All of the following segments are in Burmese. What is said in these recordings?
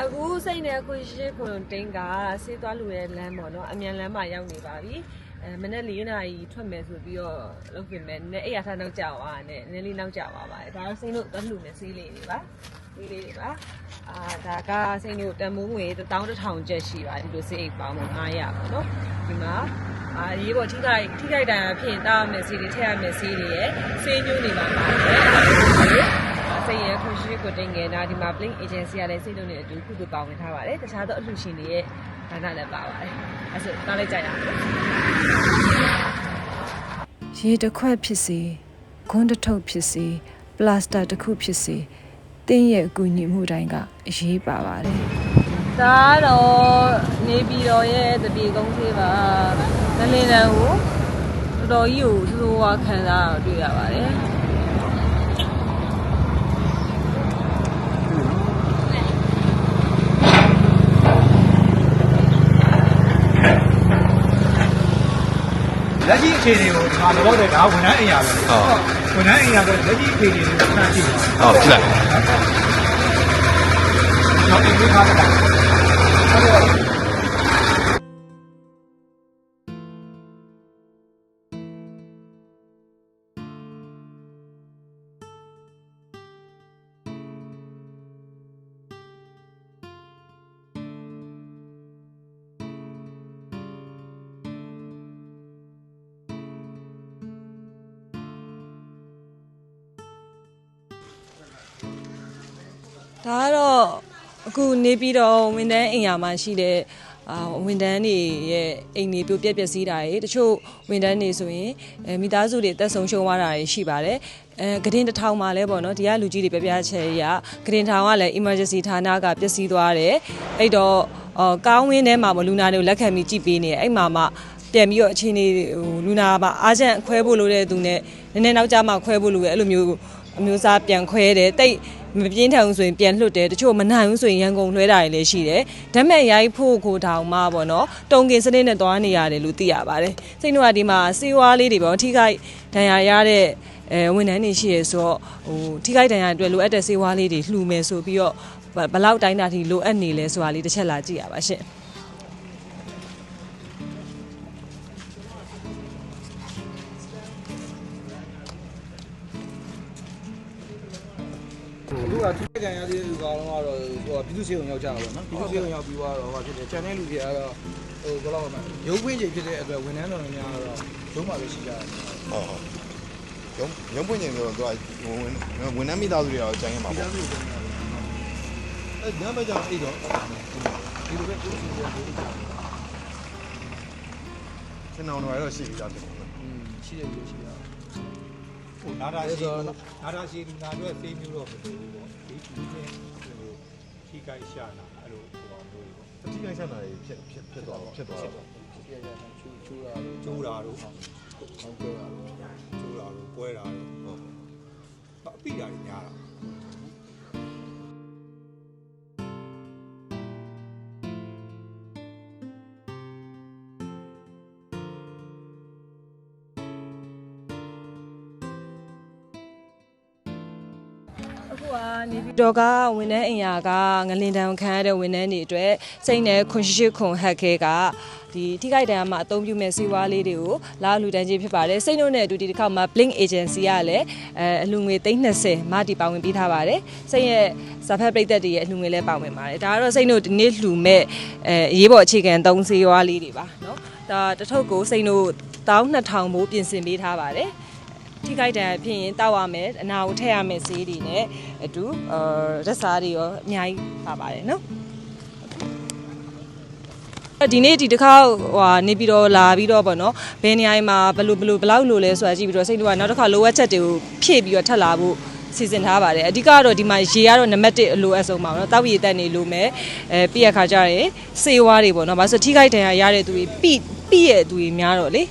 အခုစိတ်နဲ့အခုရှိခွန်တင်းကဆေးသွားလူရဲ့လမ်းပေါ့နော်အမြန်လမ်းမှာရောက်နေပါပြီအဲမနေ့၄နာရီထွက်မယ်ဆိုပြီးတော့လုပ်ပြင်မယ်နည်းအဲ့ရထားနောက်ကျသွားတယ်နည်းလေးနောက်ကျသွားပါတယ်ဒါတော့စိတ်တို့သွားလူမယ်ဆေးလေးတွေပါဆေးလေးတွေပါအာဒါကစိတ်တို့တန်မိုးငွေ11000ကျပ်ရှိပါတယ်ဒီလိုဆေးအိတ်ပေါင်း900ပေါ့နော်ဒီမှာအာရေးပေါ်ထိခိုက်ထိခိုက်တန်ဖြစ်တားမယ်ဆေးတွေထည့်ရမယ်ဆေးတွေရဲ့ဆေးမျိုးတွေပါပါတယ် စိတ်ရခွန်ရှိကိုတင်ငယ်နာဒီမှာ Blink Agency ကလည်းစိတ်လုံးနဲ့အတူခုခုပါဝင်ထားပါတယ်တခြားသောအလှူရှင်တွေရဲ့ဌာနလည်းပါပါတယ်အဲဆိုတောင်းလိုက်ကြရအောင်ရေတစ်ခွက်ဖြစ်စေဂွန်းတစ်ထုပ်ဖြစ်စေပလတ်စတာတစ်ခုဖြစ်စေတင်းရဲ့အကူအညီမှုတိုင်းကအရေးပါပါတယ်ဒါကတော့နေပြည်တော်ရဲ့တပြေကုန်းသေးပါငလင်းတန်းကိုတော်တော်ကြီးကိုစိုးစိုးဝါခံစားရတွေ့ရပါတယ် လက်ရှိအခြေအနေကိုဒီမှာတော့တဲ့ဒါဝန်ထမ်းအိမ်ရပဲဟုတ်ဝန်ထမ်းအိမ်ရပဲလက်ရှိအခြေအနေကိုခဏကြည့်ပါဟုတ်ပြီလားကျွန်တော်ဒီလိုထားတာ ဒါကတော့အခုနေပြည်တော်ဝန်ထမ်းအိမ်ယာမှာရှိတဲ့အာဝန်ထမ်းတွေရဲ့အိမ်တွေပြိုပြက်ပျက်စီးတာတွေတချို့ဝန်ထမ်းတွေဆိုရင်အဲမိသားစုတွေတက်ဆုံးရှုံးသွားတာတွေရှိပါတယ်အဲဂရင်တစ်ထောင်မှာလဲပေါ့နော်ဒီကလူကြီးတွေပြပြချက်ရဂရင်ထောင်ကလည်း emergency ဌာနကပျက်စီးသွားတယ်အဲ့တော့အော်ကောင်းဝင်းထဲမှာမလူနာတွေကိုလက်ခံပြီးကြည့်ပေးနေတယ်အဲ့မှာမှပြန်ပြီးတော့အချိန်လေးဟိုလူနာမှာအားကျန်ခွဲဖို့လိုတဲ့သူနဲ့နည်းနည်းနောက်ကျမှခွဲဖို့လိုရဲ့အဲ့လိုမျိုးအမျိုးသားပြန်ခွဲတယ်တိတ် မပြင်းထန်ဘူးဆိုရင်ပြန်လွတ်တယ်တချို့မနိုင်ဘူးဆိုရင်ရန်ကုန်လွှဲတာတွေလည်းရှိတယ်ဓာတ်မဲ့ရိုက်ဖို့ကိုတောင်မှပေါ့နော်တုံကင်စနစ်နဲ့သွားနေရတယ်လို့သိရပါတယ်စိတ်နှုတ်ကဒီမှာစေဝါးလေးတွေပေါ့ထိခိုက်ဒဏ်ရာရတဲ့အဲဝန်ထမ်းတွေရှိရဆိုတော့ဟိုထိခိုက်ဒဏ်ရာအတွက်လိုအပ်တဲ့စေဝါးလေးတွေလှူမယ်ဆိုပြီးတော့ဘဘလောက်တိုင်းတာထိလိုအပ်နေလဲဆိုတာလေးတစ်ချက်လာကြည့်ရပါရှင့် သူ့စေုံရောက်ကြတာပေါ့နော်ပြည်သူ့စေုံရောက်ပြီးတော့ဟိုဖြစ်တယ်ကျန်တဲ့လူတွေကတော့ဟိုဘယ်လောက်မှရုပ်ခွင့်ချိန်ဖြစ်တဲ့အတွက်ဝန်ထမ်းတော်များတော့ရုံးမှာပဲရှိကြတယ်ဟုတ်ဟုတ်ရုံးရုံးပွင့်နေဆိုတော့သူကဝန်ဝန်ထမ်းမိသားစုတွေတော့ကြိုင်ရမှာပြည်ပေါ့သားစုတွေအဲညမကြောင်အိတ်တော့ဒီလိုပဲကိုယ်စီစဉ်ပြီးကြတယ်စင်အောင်တော့ရှိပြီသားတယ်อืมရှိတယ်လို့ရှိတာဟိုနာတာရှိနာတာရှိလူနာအတွက်သေးမျိုးတော့မလိုဘူးပေါ့ဒီဒီချ င်းဟိုထိခိုက်ရှာတာအဲ့လိုဟိုအောင်မျိုးပေါ့တတိယဆက်တာတွေဖြစ်ဖြစ်ဖြစ်သွားဖြစ်သွားတော့ပြရရချူချူတာကျိုးတာတို့ဟုတ်ကဲ့ကျိုးတာတို့ပွဲတာတို့ဟုတ်အပိတာတွေများတာ အခုကနေပြီးတော့ကဝန်ထမ်းအင်ယာကငလင်တန်ခံရတဲ့ဝန်ထမ်းတွေအတွက်စိတ်နဲ့ခွန်ရှိရှိခွန်ဟက်ခဲကဒီထိခိုက်ဒဏ်ရာမှာအသုံးပြုမဲ့စီဝါလေးတွေကိုလာလူတန်းချင်းဖြစ်ပါတယ်စိတ်နှုတ်နဲ့အတူဒီတစ်ခါမှာ Blink Agency ကလည်းအဲအလူငွေ320မတီပါဝင်ပေးထားပါတယ်စိတ်ရဲ့စာဖက်ပရိသတ်တွေရဲ့အလူငွေလည်းပါဝင်ပါတယ်ဒါကတော့စိတ်နှုတ်ဒီနေ့လှူမဲ့အဲအရေးပေါ်အခြေခံသုံးစီဝါလေးတွေပါเนาะဒါတစ်ထုပ်ကိုစိတ်နှုတ်12000ဘိုးပြင်ဆင်ပေးထားပါတယ် ထိခိုက်တယ်ဖြစ်ရင်တောက်ရမယ်အနာကိုထည့်ရမယ်ဆေးတွေနဲ့အတူအာရက်စားတွေရောအများကြီးပါပါတယ်နော်ဒီနေ့ဒီတစ်ခါဟိုဟာနေပြီးတော့လာပြီးတော့ဗောနော်ဘယ်နေရာမှာဘယ်လိုဘယ်လိုဘယ်လောက်လိုလဲဆိုတာကြည့်ပြီးတော့စိတ်တို့ကနောက်တစ်ခါလိုအပ်ချက်တွေကိုဖြည့်ပြီးတော့ထပ်လာဖို့စီစဉ်ထားပါတယ်အဓိကတော့ဒီမှာရေကတော့နံပါတ်1အလိုအဆုံးပါဗောနော်တောက်ရည်တက်နေလို့မယ်အဲပြီးရခါကြရဲစေဝါးတွေဗောနော်ဘာလို့ဆိုထိခိုက်ဒဏ်ရာရတဲ့သူတွေပြီးပြီးရဲ့သူတွေများတော့လေ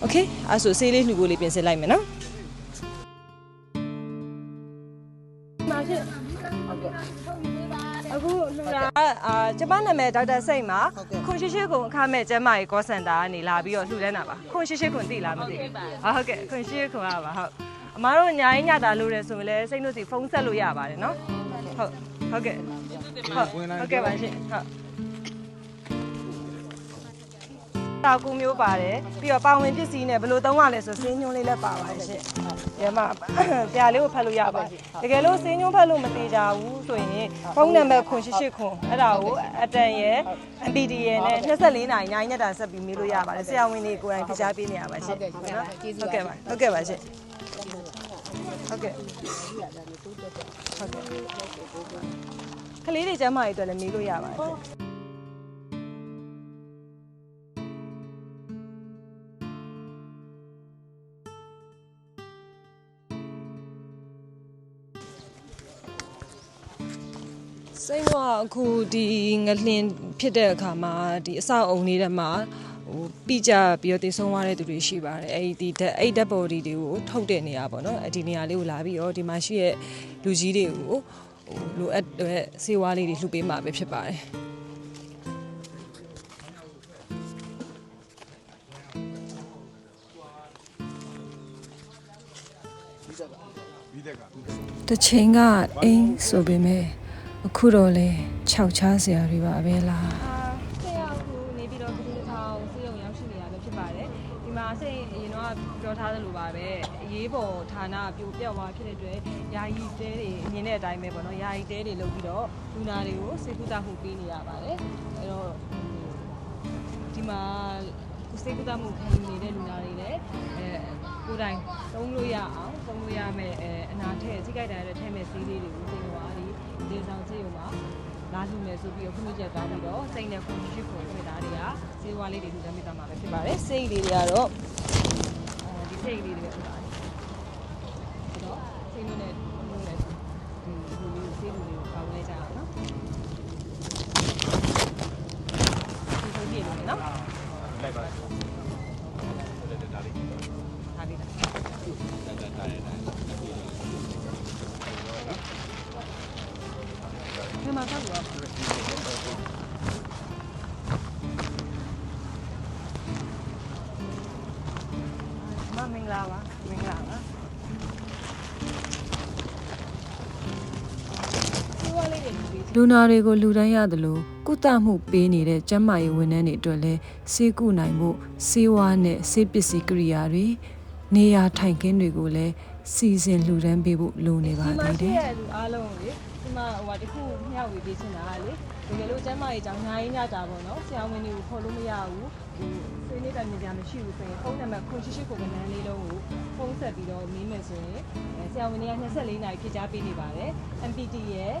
โอเคအဲ့ဆိုဆေးလေးလှူဖို့လေးပြင်ဆင်လိုက်မယ်နော် ပါ ကျမနာမည်ဒေါက်တာစိတ်ပါခွန်ရှိရှိကွန်အခမဲ့ကျမကြီးကောစင်တာကနေလာပြီးတော့လှူဒန်းတာပါခွန်ရှိရှိကွန်သိလားမသိဘူးဟာဟုတ်ကဲ့ခွန်ရှိရှိကွန်ကပါဟုတ်အမားတို့ညာရင်ညတာလို့ရဲဆိုရင်လည်းစိတ်တို့စီဖုန်းဆက်လို့ရပါတယ်နော်ဟုတ်ဟုတ်ကဲ့ဟုတ်ကဲ့ပါရှင်ဟုတ် တာကူမျိုးပါတယ်ပြီးတော့ပါဝင်ပစ္စည်းနဲ့ဘယ်လိုသုံးရလဲဆိုစင်းညွှန်းလေးလည်းပါပါတယ်ရှင်ဒီမှာပြာလေးကိုဖတ်လို့ရပါတယ်တကယ်လို့စင်းညွှန်းဖတ်လို့မသေးကြဘူးဆိုရင်ဖုန်းနံပါတ်ခွန်88ခွန်အဲ့ဒါကိုအတန်ရဲ့ MPD ရဲ့နဲ့24နာရီနိုင်ညက်တာဆက်ပြီးမေးလို့ရပါတယ်ဆရာဝန်တွေကိုယ်တိုင်ဖိချားပေးနေရပါရှင်နော်ဟုတ်ကဲ့ပါဟုတ်ကဲ့ပါရှင်ဟုတ်ကဲ့ဟုတ်ကဲ့ကလေးတွေကျမ်းမာရေးအတွက်လည်းမေးလို့ရပါတယ် စိတ်တော့အခုဒီငလင်ဖြစ်တဲ့အခါမှာဒီအဆောက်အုံလေးထဲမှာဟိုပြကြပြီးတော့တည်ဆုံးသွားတဲ့သူတွေရှိပါတယ်အဲ့ဒီဓာတ်အဲ့ဓာတ်ဘော်ဒီတွေကိုထုတ်တဲ့နေရာပေါ့နော်အဲ့ဒီနေရာလေးကိုလာပြီးတော့ဒီမှာရှိတဲ့လူကြီးတွေကိုဟိုလိုအပ်တဲ့စေဝါလေးတွေလှူပေးမှာပဲဖြစ်ပါတယ်တစ်ချိန်ကအိမ်ဆိုပေမဲ့ အခုတော့လဲခြောက်ချားစရာတွေပါပဲလားဆေးရောက်ခုနေပြီးတော့ကလေးထောင်ဆေးရုံရောက်ရှိနေရပဲဖြစ်ပါတယ်ဒီမှာဆေးအရင်တော့ပြောထားသလိုပါပဲအရေးပေါ်ဌာနပြိုပြက်သွားဖြစ်တဲ့အတွက်ယာယီတဲတွေအမြင်တဲ့အတိုင်းပဲပေါ့နော်ယာယီတဲတွေလုပ်ပြီးတော့လူနာတွေကိုစေကုသမှုပေးနေရပါတယ်အဲ့တော့ဒီမှာ စေကုသမှုခံယူနေတဲ့လူနာတွေလည်းအဲကိုယ်တိုင်သုံးလို့ရအောင်သုံးလို့ရမယ်အဲအနာထည့်စိတ်ကြိုက်တာရတဲ့ထဲမဲ့ဆေးလေးတွေကိုစေဝါဒီဒီဆောင်ဆေးရုံမှာလာလူမယ်ဆိုပြီးတော့ခွင့်ပြုချက်တောင်းပြီးတော့စိတ်နဲ့ခွင့်ပြုချက်ကိုခွင့်သားတွေကဈေးဝါးလေးတွေလူတန်းမိသားမှာပဲဖြစ်ပါတယ်စိတ်လေးတွေကတော့အဲဒီစိတ်လေးတွေပဲဖြစ်ပါတယ်ဆိုတော့စိတ်နဲ့လုံးနဲ့ လေးတွေလူတွေလူနာတွေကိုလူတိုင်းရတယ်လို့ကုသမှုပေးနေတဲ့ကျန်းမာရေးဝန်ထမ်းတွေအတွက်လည်းစေကုနိုင်ဖို့စေဝါနဲ့စေပစ္စည်းကိရိယာတွေနေရာထိုင်ခင်းတွေကိုလည်းစီစဉ်လှူဒန်းပေးဖို့လိုနေပါဒီမှာသေးတယ်ရှိရလူအားလုံးလေဒီမှာဟိုဟာတခုမျှဝေပေးချင်တာကလေတကယ်လို့ကျမ်းမာရေးကြောင့်ညာရင်းညတာပေါ့နော်ဆရာဝန်တွေကိုခေါ်လို့မရဘူးဟိုဆွေးနွေးတိုင်မြင်ကြမရှိဘူးဆိုရင်ဖုန်းနံပါတ်98ကိုကနန်းလေးလုံးကိုဖုန်းဆက်ပြီးတော့မင်းမယ်ဆိုရင်အဲဆရာဝန်တွေက24နာရီဖြည့်ချပေးနေပါတယ် MPT ရဲ့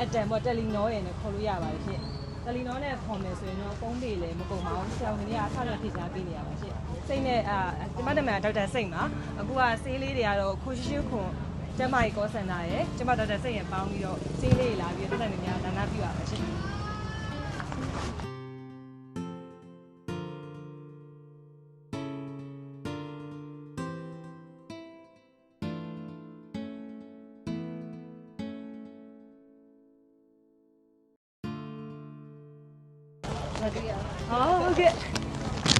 အတန်ပေါ့တယ်လီနောရဲ့နဲ့ခေါ်လို့ရပါတယ်ရှင့်တယ်လီနောနဲ့ခေါ်မယ်ဆိုရင်တော့ဖုန်းတွေလည်းမကုန်ပါဘူးဆရာဝန်တွေကအထောက်အပံ့ဖြည့်ချပေးနေရပါရှင့်စိတ်နဲ့အာဒီမတ်တမန်ဒေါက်တာစိတ်ပါအခုကဆေးလေးတွေကတော့ခိုရှိရှိခွန်ကျမကြီးကောစင်တာရယ်ကျမဒေါက်တာစိတ်ရပေါင်းပြီးတော့စီးလေးလာပြီးတော့တက်တက်များများဒါနပြုရပါရှင် ဟောဟုတ်ကဲ့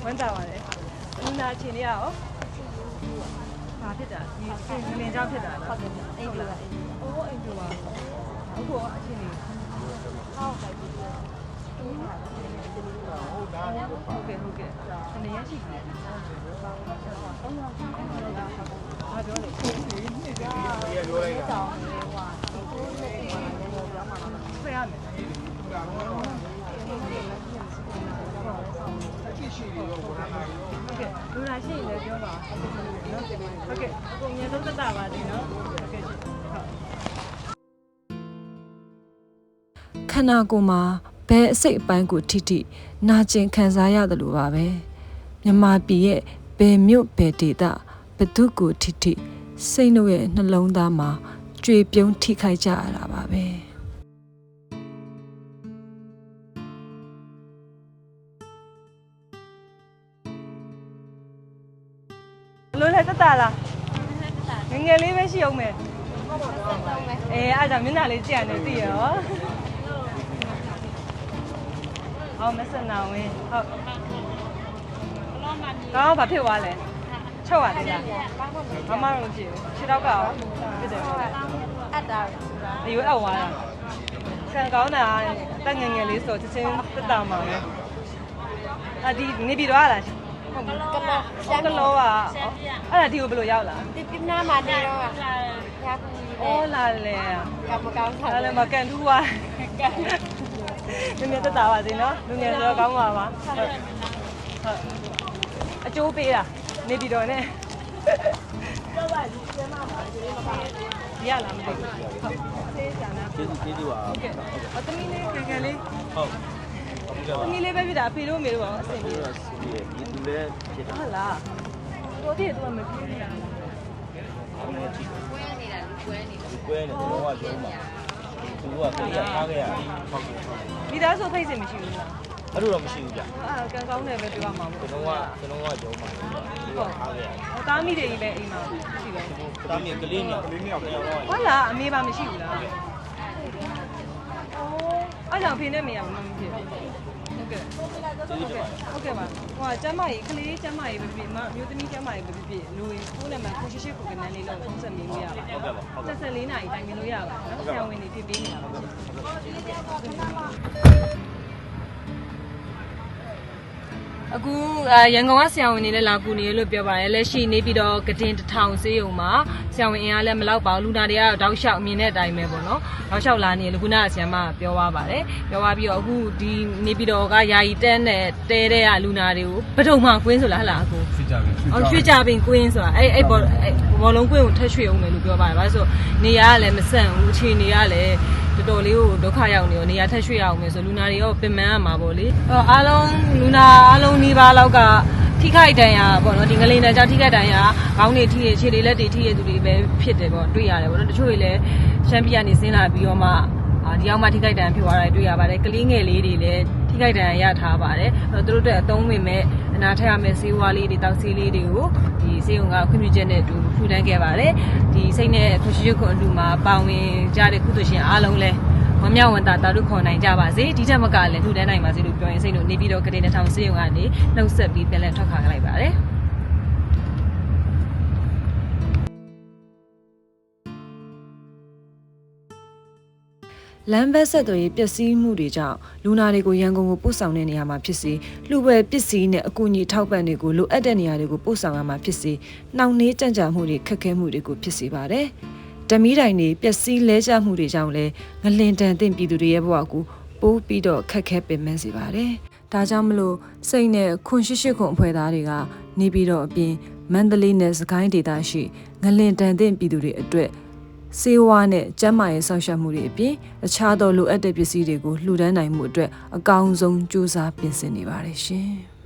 ဝမ်းသာပါတယ်လူနာချင်းလေးရောဘာဖြစ်တာဒီငလင်ကြောင့်ဖြစ်တာလားဟုတ်တယ်အိမ်လားအိုးအိမ်ပါအခုအချင်းလေးဟုတ်ကဲ့ဟုတ်ကဲ့ဟုတ်ကဲ့အနေရရှိတယ်အားပြောလို့ဖေးရမယ်ဟုတ်ကဲ့လူလာ ရှိရင်လည်းပြောပါနော်ဟုတ်ကဲ့ကိုမြင်ဆုံးသက်တာပါတယ်နော်ဟုတ်ကဲ့ဟုတ်ခန္ဓာကိုယ်မှာဘယ်အစိတ်အပိုင်းကိုထိထိနာကျင်ခံစားရတယ်လို့ပါပဲမြမပြည်ရဲ့ဘယ်မြို့ဘယ်ဒေသဘသူကိုထိထိစိတ်တို့ရဲ့နှလုံးသားမှာကြွေပြုံးထိခိုက်ကြရတာပါပဲ ဘလို့လဲတက်တာလားငယ်ငယ်လေးပဲရှိအောင်မယ်အေးအားကြောင့်မျက်နှာလေးကြည့်ရတယ်သိရောဟောမစနာဝင်းဟုတ်ကောင်းဘာဖြစ်သွားလဲချုပ်ရတယ်ကြာမမတို့ကြည့်ခြေတော့ကရောဖြစ်တယ်အပ်တာအယူအောက်သွားတာဆံကောင်းတာအတက်ငယ်ငယ်လေးဆိုချက်ချင်းတက်တာမှာပဲအဒီနေပြီးတော့လား ဟုတ်ကဲ့ကလောရှမ်းကလောကအဲ့ဒါဒီကိုဘယ်လိုရောက်လာဒီပြနာမှာနေတော့ရာကူအော်လာလေကမကောင်းတာအဲ့လည်းမကန်ထူးပါနည်းနည်းတက်တာပါစေနော်လူငယ်ဆိုတော့ကောင်းပါပါဟုတ်ဟုတ်အကျိုးပေးတာနေပြီးတော့ ਨੇ ရလားမသိဘူးဟုတ်ဆေးဆန္ဒကျေးဇူးကျေးဇူးပါဟုတ်ကဲ့အသမီးလေးငယ်ငယ်လေးဟုတ် ဟုတ်ကဲ့ပါသမီးလေးပဲဖြစ်တာအဖေတို့မေတို့ပါအဆင်ပြေဒီကစီးရဲ့ဒီသူလည်းဖြစ်တာဟုတ်လားတော်တည်းသူကမပြေးနေတာအမေကြည့်ကွဲနေတာကွဲနေတာကွဲနေတယ်တော့ရုံးပါသူကခရီးရထားခဲ့ရဟုတ်ကဲ့မိသားစုဖိတ်စင်မရှိဘူးလားအဲ့လိုတော့မရှိဘူးဗျအာကံကောင်းတယ်ပဲပြောရမှာပေါ့ကျွန်တော်ကကျွန်တော်ကရုံးပါသူကထားခဲ့ရဟောသားမိတွေကြီးပဲအိမ်မှာရှိတယ်တားမြေကလေးမြောက်ကလေးမြောက်ပြောင်းတော့ဟုတ်လားအမေပါမရှိဘူးလားအိုးအဲ့ကြောင့်ဖေနဲ့မေကမမဖြစ်ဟုတ်ကဲ့ ဟုတ်ကဲ့ဟုတ်ကဲ့ပါဟိုကကျမ်းမကြီးကလေးကျမ်းမကြီးပဲဖြစ်မမျိုးသမီးကျမ်းမကြီးပဲဖြစ်ဖြစ်လူရင်ကိုယ်နဲ့မှကိုရှိရှိကိုကနန်းလေးလောက်ဖုန်းဆက်မေးလို့ရပါဟုတ်ကဲ့ပါဟုတ်ကဲ့ဆက်ဆက်လေးနာရီတိုင်မြင်လို့ရပါနော်ဆရာဝန်တွေဖြစ်ပေးနေတာပါ အခုရန်ကုန်ကဆရာဝန်တွေလည်းလာကူနေလို့ပြောပါတယ်လက်ရှိနေပြီးတော့ကတင်တထောင်စေးရုံမှာဆရာဝန်အင်အားလည်းမလောက်ပါဘူးလူနာတွေကတော့တောက်လျှောက်အမြင်တဲ့အတိုင်းပဲပေါ့နော်တောက်လျှောက်လာနေလို့ခုနကဆရာမပြောသွားပါတယ်ပြောသွားပြီးတော့အခုဒီနေပြီးတော့ကယာယီတန်းနဲ့တဲတဲ့ကလူနာတွေကိုပထုံမှကွင်းဆိုလားဟလားအခုဖြစ်ကြပြီအောင်ရွှေ့ကြပင်ကွင်းဆိုတာအဲ့အဲ့ဘောအဲ့ဘောလုံးကွင်းကိုထက်ရွှေ့အောင်မယ်လို့ပြောပါတယ်။ဘာလို့ဆိုနေရာကလည်းမဆန့်ဘူးအခြေအနေကလည်း တော်တော်လေးကိုဒုက္ခရောက်နေရောနေရာထက်ရွှေ့ရအောင်မယ်ဆိုလူနာတွေရောပင်ပန်းရမှာပေါ့လေ။အဲ့တော့အားလုံးလူနာအားလုံးနေပါလောက်ကထိခိုက်ဒဏ်ရာပေါ့နော်ဒီငလိန်တန်းကြထိခိုက်ဒဏ်ရာခေါင်းတွေထိရခြေတွေလက်တွေထိရသူတွေပဲဖြစ်တယ်ပေါ့တွေ့ရတယ်ပေါ့နော်တချို့တွေလည်းရှမ်းပြည်ကနေဆင်းလာပြီးတော့မှအာဒီအောင်မှထိခိုက်ဒဏ်ရာဖြစ်သွားတာတွေ့ရပါတယ်ကလေးငယ်လေးတွေလည်း ထိခိုက်ဒဏ်ရာရထားပါတယ်အဲ့တော့သူတို့တို့အသုံးဝင်မဲ့အနာထက်ရမယ့်ဆေးဝါးလေးတွေတောက်ဆေးလေးတွေကိုဒီဆေးရုံကခွင့်ပြုချက်နဲ့အတူထူတန်းခဲ့ပါတယ်ဒီစိတ်နဲ့ခွန်ရှိရှိခွန်အတူမှာပါဝင်ကြတဲ့ကုသရှင်အားလုံးလည်းဝမ်းမြောက်ဝမ်းသာတာတို့ခေါ်နိုင်ကြပါစေဒီထက်မကလည်းထူတန်းနိုင်ပါစေလို့ပြောရင်စိတ်တို့နေပြီးတော့ကတိတစ်ထောင်ဆေးရုံကနေနှုတ်ဆက်ပြီးပြန်လည်ထွက်ခါလိုက်ပါတယ် လမ်းဘက်ဆက်သွယ်ရေးပျက်စီးမှုတွေကြောင့်လူနာတွေကိုရန်ကုန်ကိုပို့ဆောင်တဲ့နေရာမှာဖြစ်စေလှူပွဲပစ္စည်းနဲ့အကူအညီထောက်ပံ့တွေကိုလိုအပ်တဲ့နေရာတွေကိုပို့ဆောင်ရမှာဖြစ်စေနှောင့်နှေးကြန့်ကြာမှုတွေခက်ခဲမှုတွေကိုဖြစ်စေပါတယ်။ဓမီတိုင်တွေပျက်စီးလဲကျမှုတွေကြောင့်လည်းငလင်တန်တဲ့ပြည်သူတွေရဲ့ဘဝကိုပိုးပြီးတော့ခက်ခဲပင်ပန်းစေပါတယ်။ဒါကြောင့်မလို့စိတ်နဲ့ခွန်ရှိရှိခွန်အဖွဲ့သားတွေကနေပြီးတော့အပြင်မန္တလေးနဲ့စကိုင်းဒေသရှိငလင်တန်တဲ့ပြည်သူတွေအတွက် စေဝါနဲ့ကျန်းမာရေးဆောင်ရှောက်မှုတွေအပြင်အခြားသောလိုအပ်တဲ့ပစ္စည်းတွေကိုလှူဒန်းနိုင်မှုအတွက်အကောင်းဆုံးကြိုးစားပြင်ဆင်နေပါတယ်ရှင်။